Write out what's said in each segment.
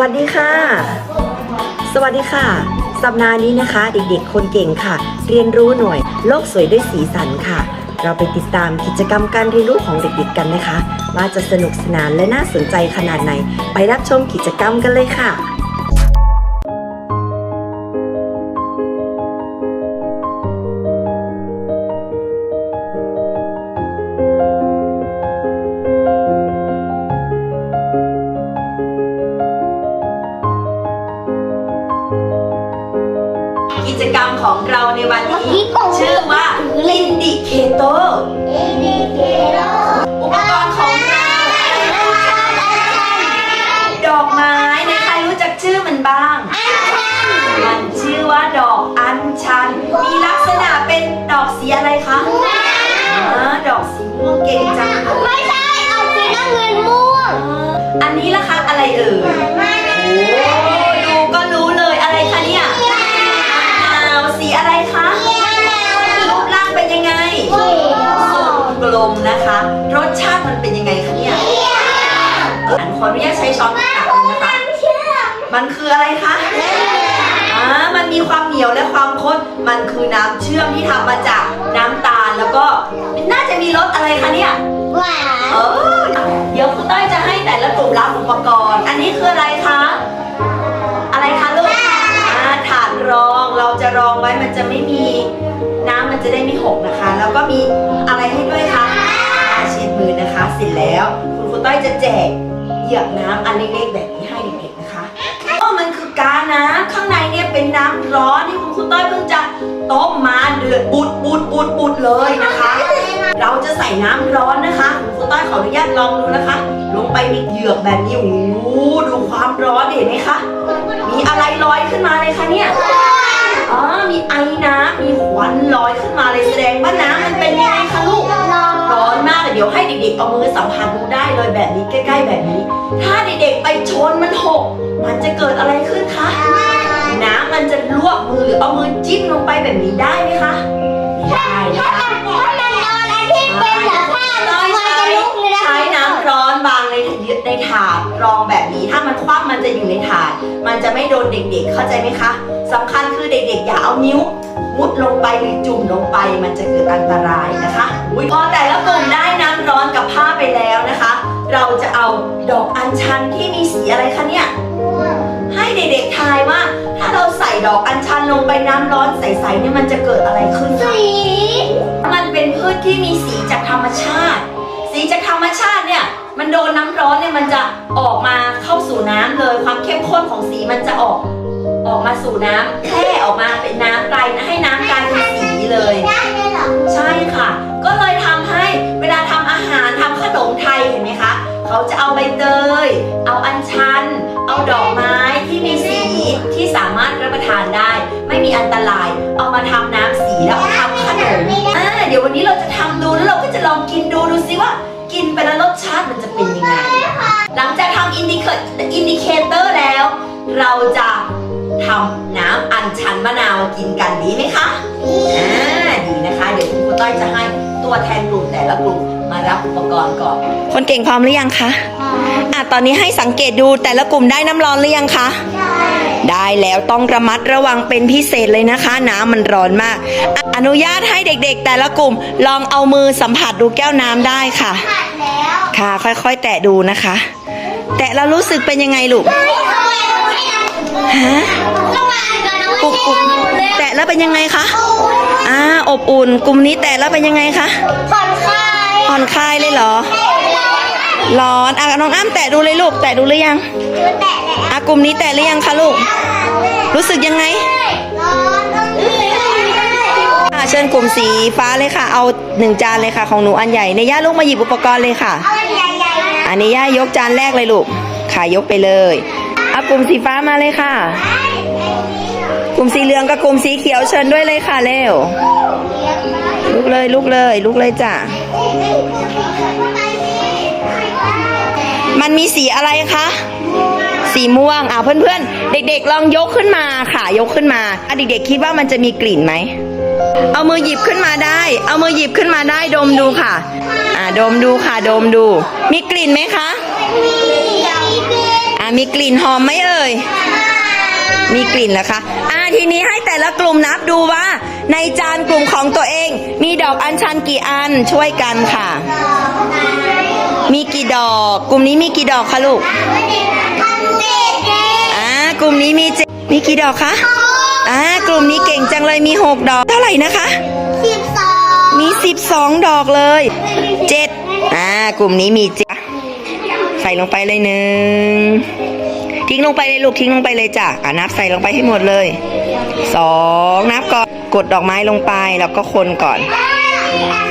วัสดีค่ะ สวัสดีค่ะ สัปดาห์นี้นะคะ เด็กๆ คนเก่งค่ะ เรียนรู้หน่วยโลกสวยด้วยสีสันค่ะ เราไปติดตามกิจกรรมการเรียนรู้ของเด็กๆกันนะคะ ว่าจะสนุกสนานและน่าสนใจขนาดไหน ไปรับชมกิจกรรมกันเลยค่ะ ว่าดอกอัญชัน มีลักษณะเป็นดอกสีอะไรคะอ่าดอกสีม่วงเก่งจังอันนี้ล่ะคะอะไรเอ่ยโอ้ดูก็รู้เลยอะไรคะเนี่ยมะนาวสีอะไรคะรูปร่างเป็นยังไงทรงกลมนะคะ รสชาติมันเป็นยังไงคะเนี่ยอันขออนุญาตใช้ช้อนตักดูนะคะมันคืออะไรคะอ่า มันมีความเหนียวและความข้น มันคือน้ำเชื่อมที่ทำมาจากน้ำตาลแล้วก็ น่าจะมีรสอะไรคะเนี่ยเออเดี๋ยวคุณต้อยจะให้แต่ละกลุ่มรับอุปกรณ์ อันนี้คืออะไรคะ อะไรคะลูกอ่าถาดรอง เราจะรองไว้มันจะไม่มี น้ำมันจะได้ไม่หกนะคะ แล้วก็มีอะไรให้ด้วยคะอ่าเช็ดมือนะคะ เสร็จแล้ว คุณครูต้อยจะแจกเหยือกน้ำอันเล็กๆแบบนี้ให้เด็กๆนะคะก็มันคือกาน้ำข้างใน เนี่ยเป็นน้ำร้อนที่คุณครูต้อยเพิ่งจะต้มมาเดือดบุดบุดบุดบุดเลยนะคะ เราจะใส่น้ำร้อนนะคะครูต้อยขออนุญาตลองดูนะคะ ลงไปในเหยือกแบบนี้โอ้โหดูความร้อนเห็นไหมคะ มีอะไรลอยขึ้นมาเลยคะเนี่ยอ๋อมีไอ้น้ำมีควันลอยขึ้นมาเลยแสดงว่าน้ำมันเป็นยังไงคะลูกร้อนมากเลยเดี๋ยวให้เด็กๆเอามือสัมผัสดูได้เลยแบบนี้ใกล้ ๆ แบบนี้ ถ้าเด็กๆไปชนมันหก มันจะเกิดอะไรขึ้นคะ น้ำมันจะลวกมือหรือเอามือจิ้มลงไปแบบนี้ได้ไหมคะไม่ได้นะคะใช้น้ำร้อนวางในในถาดรองแบบนี้ ถ้ามันคว่ำมันจะอยู่ในถาด มันจะไม่โดนเด็กๆ เข้าใจไหมคะสำคัญคือเด็กๆ อย่าเอานิ้ว มุดลงไปหรือจุ่มลงไป มันจะเกิดอันตรายนะคะอุ๊ยพอแต่ละกลุ่มได้น้ำร้อนกับผ้าไปแล้วนะคะ เราจะเอาดอกอัญชันที่มีสีอะไรคะเนี่ยให้เด็กๆทายว่า ดอกอัญชันลงไปน้ำร้อนใสๆเนี่ยมันจะเกิดอะไรขึ้นคะมันเป็นพืชที่มีสีจากธรรมชาติ สีจากธรรมชาติเนี่ย มันโดนน้ำร้อนเนี่ยมันจะออกมาเข้าสู่น้ำเลย ความเข้มข้นของสีมันจะออก ออกมาสู่น้ำแพร่ออกมาเป็นน้ำกลายให้น้ำกลายเป็นสีเลยใช่ค่ะ ก็เลยทำให้เวลาทำอาหารทำขนมไทยเห็นไหมคะ เขาจะเอาใบเตย เอาอัญชัน เอาดอกไม้ที่มีสี ที่สามารถรับประทานได้ ไม่มีอันตราย เอามาทำน้ำสีแล้วเอาทำขนมอ่าเดี๋ยววันนี้เราจะทำดูแล้วเราก็จะลองกินดูดูซิว่า กินไปแล้วรสชาติมันจะเป็นยังไง หลังจากทำอินดิเคอินดิเคเตอร์แล้ว เราจะทำน้ำอัญชันมะนาวกินกันดีไหมคะอ่าดีนะคะ เดี๋ยวคุณครูต้อยจะให้ตัวแทนกลุ่มแต่ละกลุ่มมารับอุปกรณ์ก่อน คนเก่งพร้อมหรือยังคะ อะ ตอนนี้ให้สังเกตดูแต่ละกลุ่มได้น้ำร้อนหรือยังคะ ได้ แล้วต้องระมัดระวังเป็นพิเศษเลยนะคะ น้ำมันร้อนมากอะอนุญาตให้เด็กๆ แต่ละกลุ่มลองเอามือสัมผัสดูแก้วน้ำได้ค่ะ ค่ะค่อยๆ แตะดูนะคะ แตะแล้วรู้สึกเป็นยังไงลูกฮะกลุ่มกลุ่มแตะแล้วเป็นยังไงคะอ่าอบอุ่นกลุ่มนี้แตะแล้วเป็นยังไงคะผ่อนคลายเลยเหรอ ร้อนอะน้องอ้ำแตะดูเลยลูก แตะดูหรือยังอะกลุ่มนี้แตะหรือยังคะลูก รู้สึกยังไงอะเชิญกลุ่มสีฟ้าเลยค่ะ เอาหนึ่งจานเลยค่ะ ของหนูอันใหญ่ในย่าลูกมาหยิบอุปกรณ์เลยค่ะอันนี้ย่ายกจานแรกเลยลูกค่ะยกไปเลยเอากลุ่มสีฟ้ามาเลยค่ะ กลุ่มสีเหลืองกับกลุ่มสีเขียวเชิญด้วยเลยค่ะเร็วลุกเลยลุกเลยลุกเลยจ้ะ มันมีสีอะไรคะ สีม่วง อ่าเพื่อนๆ เด็กๆ ลองยกขึ้นมาค่ะ ยกขึ้นมาอะเด็กๆ คิดว่ามันจะมีกลิ่นไหม เอามือหยิบขึ้นมาได้ เอามือหยิบขึ้นมาได้ดมดูค่ะ อ่าดมดูค่ะ ดมดู มีกลิ่นไหมคะ อ่ามีกลิ่นหอมไหมเอ่ย มีกลิ่นเหรอคะ อ่าทีนี้ให้แต่ละกลุ่มนับดูว่า ในจานกลุ่มของตัวเอง มีดอกอัญชันกี่อันช่วยกันค่ะ มีกี่ดอก กลุ่มนี้มีกี่ดอกคะลูกอ่ากลุ่มนี้มีเจ็ดมีกี่ดอกคะอ่ากลุ่มนี้เก่งจังเลยมีหกดอกเท่าไหร่นะคะมีสิบสองดอกเลยเจ็ดอ่ากลุ่มนี้มีเจ็ดใส่ลงไปเลยหนึ่งทิ้งลงไปเลยลูกทิ้งลงไปเลยจ้ะอ่านับใส่ลงไปให้หมดเลยสองนับก่อนกดดอกไม้ลงไปแล้วก็คนก่อน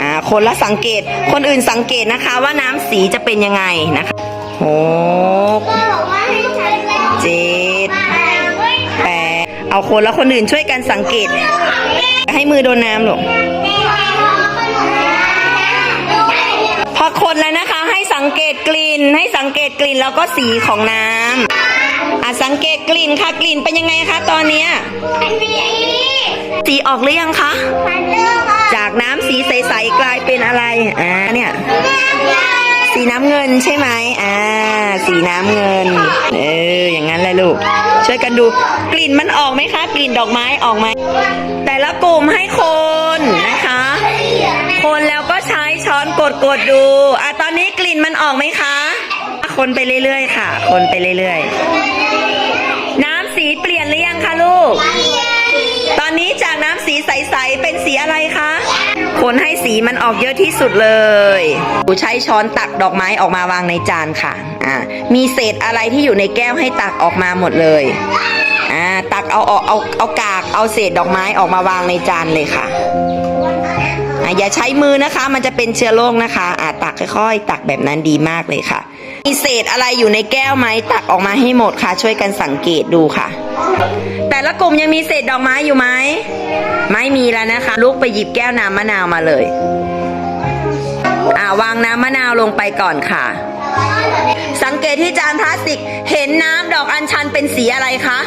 อ่าคนละสังเกต คนอื่นสังเกตนะคะว่าน้ำสีจะเป็นยังไงนะคะหกเจ็ดแปดเอาคนละคนอื่นช่วยกันสังเกตอย่าให้มือโดนน้ำหรอกพอคนแล้วนะคะ ให้สังเกตกลิ่น ให้สังเกตกลิ่นแล้วก็สีของน้ำอะสังเกตกลิ่นค่ะกลิ่นเป็นยังไงคะตอนเนี้ยสีออกหรือยังคะ จากน้ำสีใสๆกลายเป็นอะไร อ่าเนี่ย สีน้ำเงินใช่ไหมอ่า สีน้ำเงิน เออ อย่างนั้นเลยลูก ช่วยกันดู กลิ่นมันออกไหมคะ กลิ่นดอกไม้ออกไหม แต่ละกลุ่มให้คนนะคะ คนแล้วก็ใช้ช้อนกดกดดู อะ ตอนนี้กลิ่นมันออกไหมคะ คนไปเรื่อยๆค่ะ คนไปเรื่อยๆ เป็นสีอะไรคะ คนให้สีมันออกเยอะที่สุดเลยดูใช้ช้อนตักดอกไม้ออกมาวางในจานค่ะ อ่า มีเศษอะไรที่อยู่ในแก้วให้ตักออกมาหมดเลย อ่า ตักเอาออกเอาเอากาก เอาเศษดอกไม้ออกมาวางในจานเลยค่ะอะอย่าใช้มือนะคะ มันจะเป็นเชื้อโรคนะคะ อ่าตักค่อยๆ ตักแบบนั้นดีมากเลยค่ะ มีเศษอะไรอยู่ในแก้วไหมตักออกมาให้หมดค่ะ ช่วยกันสังเกตดูค่ะ แต่ละกลุ่มยังมีเศษดอกไม้อยู่ไหม ไม่มีแล้วนะคะลูกไปหยิบแก้วน้ำมะนาวมาเลย อ่าวางน้ำมะนาวลงไปก่อนค่ะ สังเกตที่จานพลาสติก เห็นน้ำดอกอัญชันเป็นสีอะไรคะ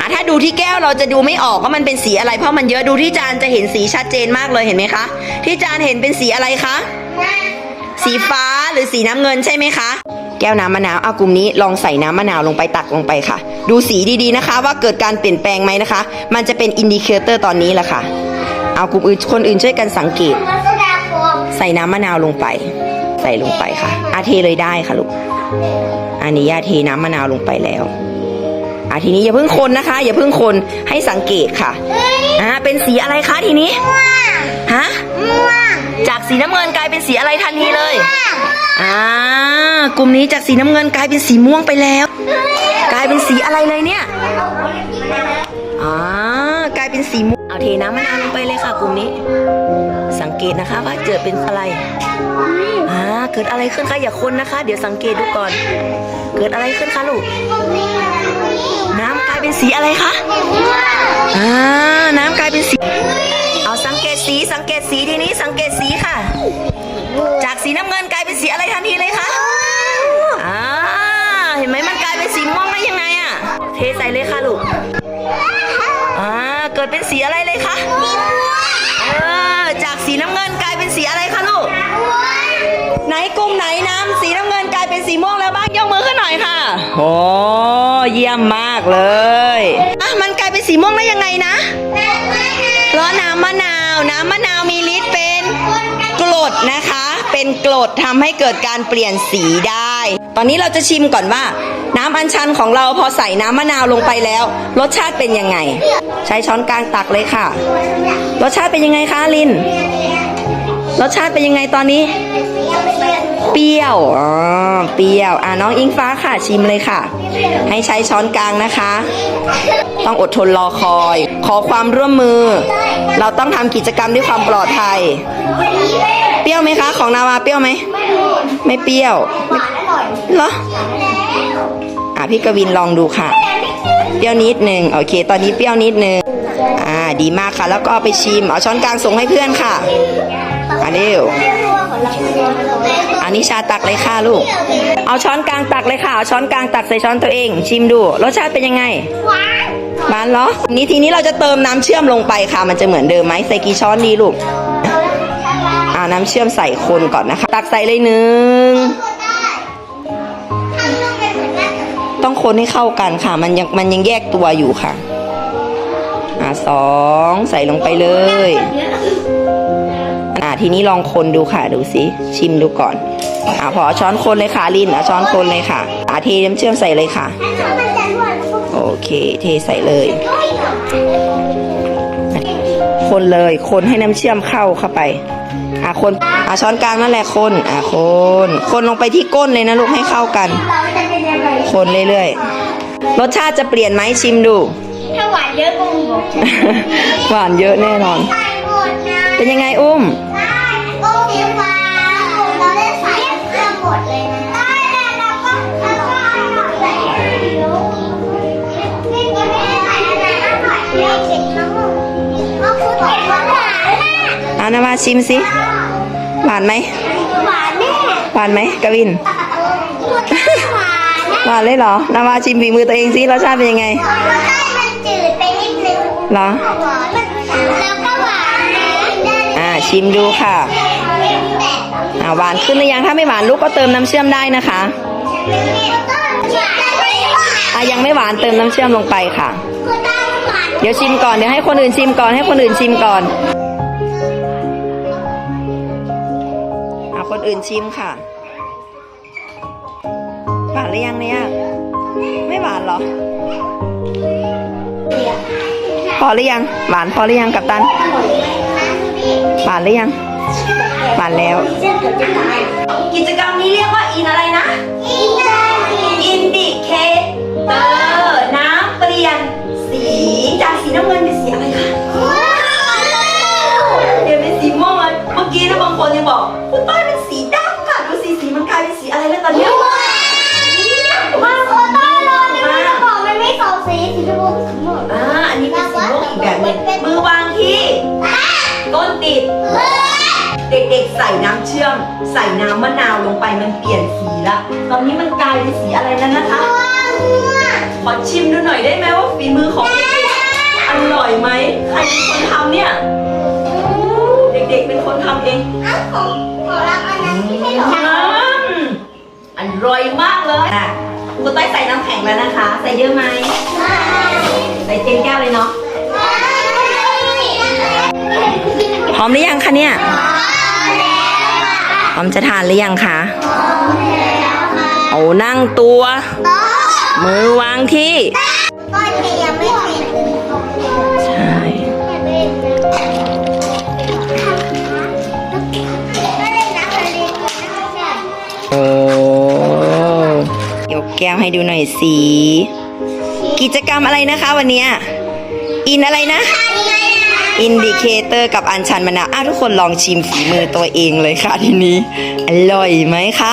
อะถ้าดูที่แก้วเราจะดูไม่ออกว่ามันเป็นสีอะไร เพราะมันเยอะดูที่จานจะเห็นสีชัดเจนมากเลยเห็นไหมคะ ที่จานเห็นเป็นสีอะไรคะ สีฟ้าหรือสีน้ำเงินใช่ไหมคะ แก้วน้ำมะนาวเอากลุ่มนี้ลองใส่น้ำมะนาวลงไปตักลงไปค่ะ ดูสีดีๆนะคะ ว่าเกิดการเปลี่ยนแปลงไหมนะคะ มันจะเป็นอินดิเคเตอร์ตอนนี้แหละค่ะ เอากลุ่มอื่นคนอื่นช่วยกันสังเกต ใส่น้ำมะนาวลงไป ใส่ลงไปค่ะ อาเทเลยได้ค่ะลูกอันนี้ย่าเทน้ำมะนาวลงไปแล้วอะทีนี้อย่าเพิ่งคนนะคะ อย่าเพิ่งคนให้สังเกตค่ะอ่าเป็นสีอะไรคะทีนี้ฮะ จากสีน้ำเงินกลายเป็นสีอะไรทันทีเลย อ่ากลุ่มนี้จากสีน้ำเงินกลายเป็นสีม่วงไปแล้ว กลายเป็นสีอะไรเลยเนี่ยอ่ากลายเป็นสีม่วงเอาเทน้ำมะนาวลงไปเลยค่ะ กลุ่มนี้ สังเกตนะคะว่าเกิดเป็นอะไรอ่าเกิดอะไรขึ้นคะอย่าคนนะคะ เดี๋ยวสังเกตดูก่อน เกิดอะไรขึ้นคะลูกน้ำกลายเป็นสีอะไรคะอ่าน้ำกลายเป็นสี เอาสังเกตสีสังเกตสีทีนี้สังเกตสีค่ะจาก สีน้ำเงินกลายเป็นสีอะไรทันทีเลยคะอ่าเห็นไหมมันกลายเป็นสีม่วงได้ยังไงอะเทใส่เลยค่ะลูกอ่าเกิดเป็นสีอะไรเลยคะเออจากสีน้ำเงินกลายเป็นสีอะไรคะลูกไหนกลุ่มไหนน้ำสีน้ำเงินกลายเป็นสีม่วงแล้วบ้างยกมือขึ้นหน่อยค่ะโอ้เยี่ยมมากเลยอะมันกลายเป็นสีม่วงได้ยังไงนะเพราะน้ำมะนาว น้ำมะนาวมีฤทธิ์เป็นกรดนะคะ เป็นกรดทำให้เกิดการเปลี่ยนสีได้ ตอนนี้เราจะชิมก่อนว่า น้ำอัญชันของเราพอใส่น้ำมะนาวลงไปแล้ว รสชาติเป็นยังไง ใช้ช้อนกลางตักเลยค่ะ รสชาติเป็นยังไงคะลิน รสชาติเป็นยังไงตอนนี้ เปรี้ยวอ๋อเปรี้ยว อะน้องอิงฟ้าค่ะชิมเลยค่ะ ให้ใช้ช้อนกลางนะคะ ต้องอดทนรอคอย ขอความร่วมมือ เราต้องทำกิจกรรมด้วยความปลอดภัย เปรี้ยวไหมคะ ของนาวาเปรี้ยวไหม ไม่เปรี้ยวเหรออะพี่กวินลองดูค่ะ เปรี้ยวนิดหนึ่งโอเค ตอนนี้เปรี้ยวนิดหนึ่งอ่าดีมากค่ะ แล้วก็ไปชิม เอาช้อนกลางส่งให้เพื่อนค่ะอะเร็ว อันนี้ชาตักเลยค่ะลูก เอาช้อนกลางตักเลยค่ะ เอาช้อนกลางตักใส่ช้อนตัวเอง ชิมดู รสชาติเป็นยังไง หวานเหรอ นี้ทีนี้เราจะเติมน้ำเชื่อมลงไปค่ะ มันจะเหมือนเดิมไหมใส่กี่ช้อนดีลูก อ่าน้ำเชื่อมใส่คนก่อนนะคะ ตักใส่เลยหนึ่งคนให้เข้ากันค่ะ มันยังมันยังแยกตัวอยู่ค่ะ อ่าสองใส่ลงไปเลย ทีนี้ลองคนดูค่ะดูสิชิมดูก่อนอ่าพอเอาช้อนคนเลยค่ะลินเอาช้อนคนเลยค่ะอ่าเทน้ำเชื่อมใส่เลยค่ะมันจะรวดแล้วก็โอเค เทใส่เลยโอ้ยคนเลยคนให้น้ำเชื่อมเข้าเข้าไปอ่าคนอ่าช้อนกลางนั่นแหละคนอ่าคน คนลงไปที่ก้นเลยนะลูกให้เข้ากันเราจะเป็นยังไงคนเรื่อยๆรสชาติจะเปลี่ยนไหมชิมดูถ้าหวานเยอะก็มีบอกหวานเยอะแน่นอนใส่หมดนะเป็นยังไงอุ้ม อานามาชิมสิหวานไหมหวานแน่หวานไหมกวินหวานนะหวานเลยเหรอนามาชิมฝีมือตัวเองสิรสชาติเป็นยังไงรสชาติมันจืดไปนิดนึงเหรอหวานแล้วก็หวานนะได้อ่าชิมดูค่ะอ่าหวานขึ้นหรือยังถ้าไม่หวานลูกก็เติมน้ำเชื่อมได้นะคะอ่ายังไม่หวานเติมน้ำเชื่อมลงไปค่ะ เดี๋ยวชิมก่อนเดี๋ยวให้คนอื่นชิมก่อนให้คนอื่นชิมก่อน อาคนอื่นชิมค่ะ หวานหรือยังเนี่ย ไม่หวานเหรอ พอหรือยัง หวานพอหรือยังกับตัน หวานหรือยัง หวานแล้ว กิจกรรมนี้เรียกว่าอินอะไรนะ อิ ใส่น้ำมะนาวลงไปมันเปลี่ยนสีละตอนนี้มันกลายเป็นสีอะไรแล้วนะคะขอชิมดูหน่อยได้ไหมว่าฝีมือของเด็กๆอร่อยไหมใครเป็นคนทำเนี่ยเด็กๆเป็นคนทำเองอืมอร่อยมากเลยอะคุณต้อยใส่น้ำแข็งแล้วนะคะ ใส่เยอะไหมใส่เต็มแก้วเลยเนาะพร้อมหรือยังคะเนี่ยพร้ อมจะทานหรือยังคะเอานั่งตัว มือวางที่ใช่โอ้ยกแก้วให้ดูหน่อยสิกิจกรรมอะไรนะคะวันเนี้ยอินอะไรนะ อินดิเคเตอร์กับอัญชันมะนาวอะทุกคนลองชิมฝีมือตัวเองเลยค่ะทีนี้ อร่อยไหมคะ